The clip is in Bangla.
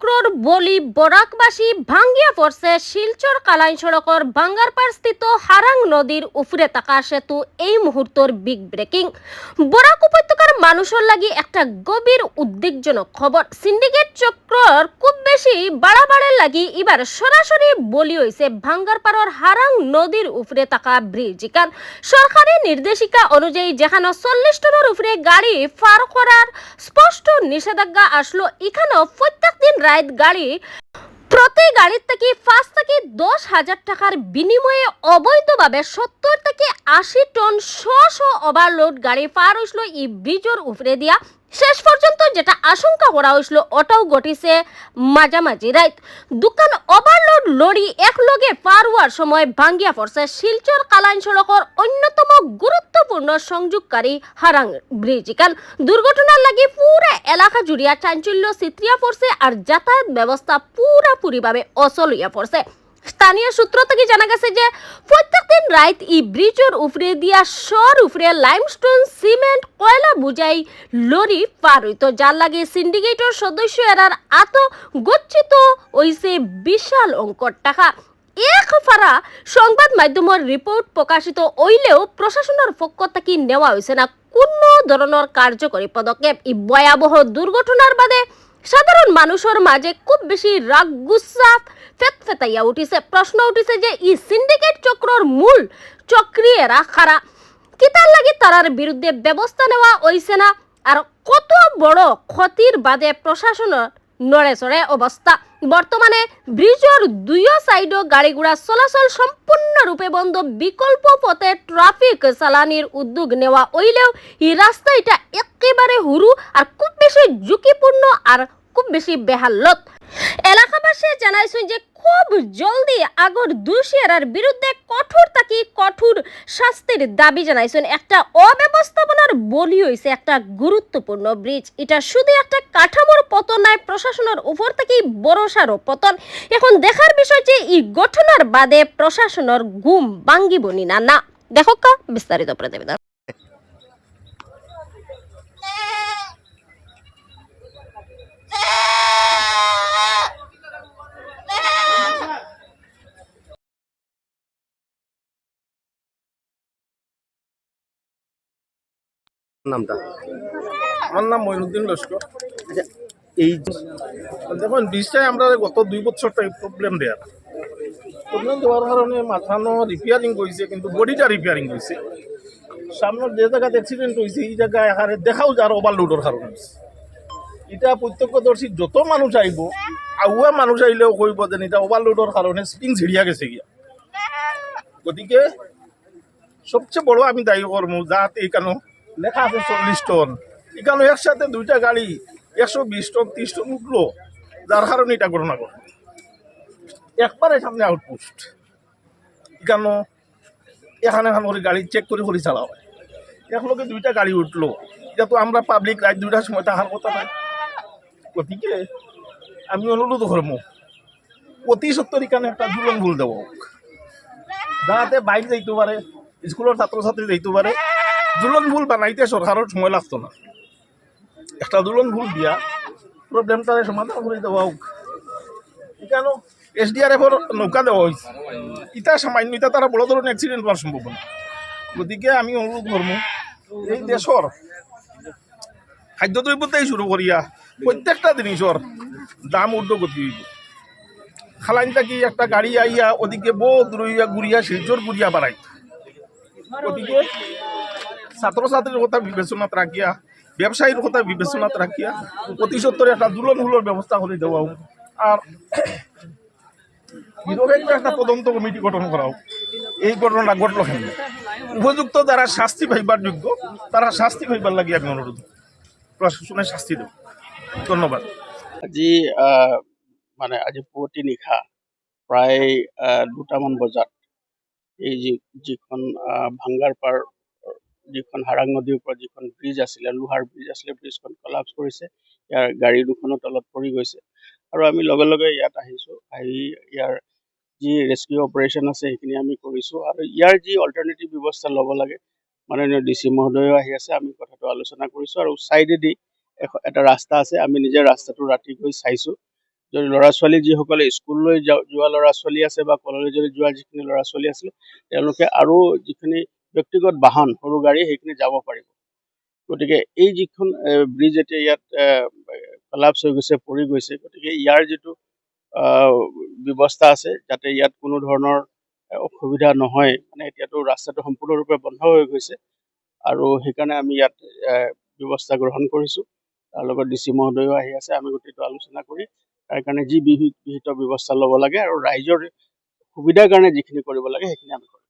চক্রর বলি বরাকবাসী ভাঙ্গিয়া পড়ছে শিলচর কালাইন সড়কর বাঙ্গারপাড় স্থিত হারাং নদীর উফরে থাকা সেতু। এই মুহূর্তর বিগ ব্রেকিং বরাক উপত্যকার মানুষের লাগি একটা গভীর উদ্বেগজনক খবর। সিন্ডিকেট চক্রর খুব বেশি বাড়াবাড়ের লাগি এবার সরাসরি বলি হয়েছে ভাঙ্গারপাড়র হারাং নদীর উপরে থাকা ব্রিজ ইকান সরকারি নির্দেশিকা অনুযায়ী যেখানে চল্লিশ টনের উপরে গাড়ি পার করার স্পষ্ট নিষেধাজ্ঞা আসলো, এখানেও প্রত্যেক দিন রাত গাড়ি। প্রতি গাড়ির থেকে পাঁচ থেকে দশ হাজার টাকার বিনিময়ে অবৈধভাবে থেকে আশি টন শ ওভারলোড গাড়ি পার এই উপরে দিয়া। শেষ পর্যন্ত যেটা আশঙ্কা করা ওটাও ঘটিছে মাঝামাঝি রাইত। দোকান ওভারলোড লরি একলগে পার হওয়ার সময় ভাঙ্গিয়া পড়ছে শিলচর কালাইন সড়কের অন্যতম গুরুত্বপূর্ণ সংযোগকারী হারাং ব্রিজ ইকান দুর্ঘটনার লাগি পুরা এলাকা জুড়িয়া চাঞ্চল্য চিত্রিয়া পড়ছে আর যাতায়াত ব্যবস্থা পুরাপুরিভাবে অচল হইয়া পড়ছে। স্থানীয় সূত্র থেকে জানা গেছে যে প্রত্যেকদিন রাত এই ব্রিজের উপরে দিয়া শর উপরে লাইমস্টোন সিমেন্ট কয়লা বুঝাই লরি পার হইতো। যার লাগে সিন্ডিকেটর সদস্য এরার আত গচ্ছিত হইছে বিশাল অঙ্কর টাকা। এক ফারা সংবাদ মাধ্যমের রিপোর্ট প্রকাশিত হইলেও প্রশাসনের পক্ষ থেকে নেওয়া হয়েছে না। কোনো ধরনের কার্যকরী পদক্ষেপ। এই ভয়াবহ দুর্ঘটনার বাদে সাধারণ মানুষের মাঝে খুব বেশি রাগ, গুসা ফেতফেতাইয়া উঠিছে। প্রশ্ন উঠিছে যে ই সিন্ডিকেট চক্রর মূল চক্রিয়েরা খারা কিতার লাগি তারার বিরুদ্ধে ব্যবস্থা নেওয়া হইছে না? আর কত বড় ক্ষতির বাদে প্রশাসনের নড়ে চড়ে অবস্থা। বর্তমানে ব্রিজের দুইও সাইডও গাড়ি ঘোড়া চলাচল সম্পূর্ণরূপে বন্ধ। বিকল্প পথে ট্রাফিক চালানির উদ্যোগ নেওয়া হইলেও এই রাস্তা এটা একেবারে হুরু আর খুব বেশি ঝুঁকিপূর্ণ আর খুব বেশি বেহাল্লত। এলাকাবাসী জানাইছেন যে খুব জলদি আগর দোষীরার বিরুদ্ধে কঠোর থাকি কঠোর শাস্তির দাবি জানাইছেন? একটা অব্যবস্থাপনার বলি হয়েছে একটা গুরুত্বপূর্ণ ব্রিজ। এটা শুধু একটা কাঠামোর পতন নয়, প্রশাসনের উপর থেকেই ভরসারও পতন। এখন দেখার বিষয় যে, এই ঘটনার বাদে প্রশাসনের গুম বাঙ্গিবনি না না। দেখো কা, বিস্তারিত প্রতিবেদন। নামটা? আমার নাম মইনুদ্দিন লস্কর। আচ্ছা এই দেখুন ব্রিজটাই আমরা গত দুই বছর প্রবলেম দেয়ার প্রবলেম দেওয়ার কারণে মাথানো রিপেয়ারিং করছে কিন্তু বডিটা রিপেয়ারিং করছে সামনের যে জায়গাতে অ্যাক্সিডেন্ট হয়েছে এই জায়গায় এখানে দেখাও যার ওভারলোডের কারণে। এটা প্রত্যক্ষদর্শী যত মানুষ আইব আগুয়া মানুষ আইলেও কইব যে এটা ওভারলোডের কারণে স্প্রিং ছিড়িয়া গেছে গিয়া। গতিকে সবচেয়ে বড় আমি দায়ী করব যাতে এখানে লেখা আছে চল্লিশ টন। এখানে একসাথে দুইটা গাড়ি, একশো বিশ টন, ত্রিশ টন উঠল। যার কারণে এটা ঘটনা ঘটে। একবারে সামনে আউটপোস্ট এখানে এখানে এখানে করে গাড়ি চেক করে করে চালা হয়। একলগে দুইটা গাড়ি উঠল। এটা তো আমরা পাবলিক রাত দুইটার সময় তাহার কথা নাই। গতিকে আমি অনুরোধ করব, অতি সত্তর এখানে একটা দুলন ভুল দেবো যাতে বাইক যাইতে পারে, স্কুলের ছাত্রছাত্রী যাইতে পারে দুলন ভুল বানাইতে সরকারের সময় লাগতো না। একটা দুলন ভুল দিয়া প্রবলেমটা সমাধান করে দেওয়া হোক। কেন এসডিআরএফর নৌকা দেওয়া হয়েছে ইটা সামান্য, ইটা তারা বড় ধরনের অ্যাক্সিডেন্ট হওয়ার সম্ভাবনা গতিকে আমি অনুরোধ করব এই দেশর খাদ্যদ্রব্যতেই শুরু করিয়া প্রত্যেকটা জিনিসর দাম ঊর্ধ্বগতি হইব। খালাইন থাকি একটা গাড়ি আইয়া ওদিকে বহুত রইয়া গুড়িয়া শিলচর গুড়িয়া বাড়াই গতিকে ছাত্রছাত্রীর কথা বিবেচনাত রাখিয়া ব্যবসায়ীর কথা বিবেচনাত রাখিয়া অতি সত্তরে একটা দুলন হুলোর ব্যবস্থা করে দেওয়া হোক আর নিরপেক্ষ একটা তদন্ত কমিটি গঠন করা হোক এই ঘটনাটা ঘটল কেন উপযুক্ত যারা শাস্তি পাইবার যোগ্য তারা শাস্তি পাইবার লাগে আমি অনুরোধ প্রশাসনে শাস্তি দেব ধন্যবাদ। আজি মানে আজি পুৱতি নিশা প্ৰায় দুটামান বজাত এই যি যিখন আহ, ভাঙ্গাৰপাৰ যিখন হাৰাং নদীৰ ওপৰত যিখন ব্ৰিজ আছিলে লোহাৰ ব্ৰিজ আছিলে ব্ৰিজখন কলাপছ কৰিছে ইয়াৰ গাড়ী দুখনো তলত পৰি গৈছে। আৰু আমি লগে লগে ইয়াত আহিছোঁ আহি ইয়াৰ যি ৰেস্কিউ অপাৰেশ্যন আছে সেইখিনি আমি কৰিছোঁ। আৰু ইয়াৰ যি অল্টাৰনেটিভ ব্যৱস্থা ল'ব লাগে মাননীয় ডি চি মহোদয়ো আহি আছে আমি কথাটো আলোচনা কৰিছোঁ। আৰু ছাইডেদি এখ- এটা ৰাস্তা আছে আমি নিজে ৰাস্তাটো ৰাতি গৈ চাইছোঁ। যদি ল'ৰা ছোৱালী যিসকলে স্কুললৈ যোৱা ল'ৰা ছোৱালী আছে বা কলেজলৈ যোৱা যিখিনি ল'ৰা ছোৱালী আছিলে তেওঁলোকে আৰু যিখিনি ব্যক্তিগত বাহন সৰু গাড়ী সেইখিনি যাব পাৰিব। গতিকে এই যিখন ব্ৰিজ এতিয়া ইয়াত কলাপছ হৈ গৈছে পৰি গৈছে গতিকে ইয়াৰ যিটো ব্যৱস্থা আছে যাতে ইয়াত কোনো ধৰণৰ অসুবিধা নহয় মানে এতিয়াতো ৰাস্তাটো সম্পূৰ্ণৰূপে বন্ধ হৈ গৈছে আৰু সেইকাৰণে আমি ইয়াত ব্যৱস্থা গ্ৰহণ কৰিছোঁ। তাৰ লগত ডি চি মহোদয়ো আহি আছে আমি গোটেইটো আলোচনা কৰি তাৰ কাৰণে যি বিহি- বিহিত ব্যৱস্থা ল'ব লাগে আৰু ৰাইজৰ সুবিধাৰ কাৰণে যিখিনি কৰিব লাগে সেইখিনি আমি কৰিম।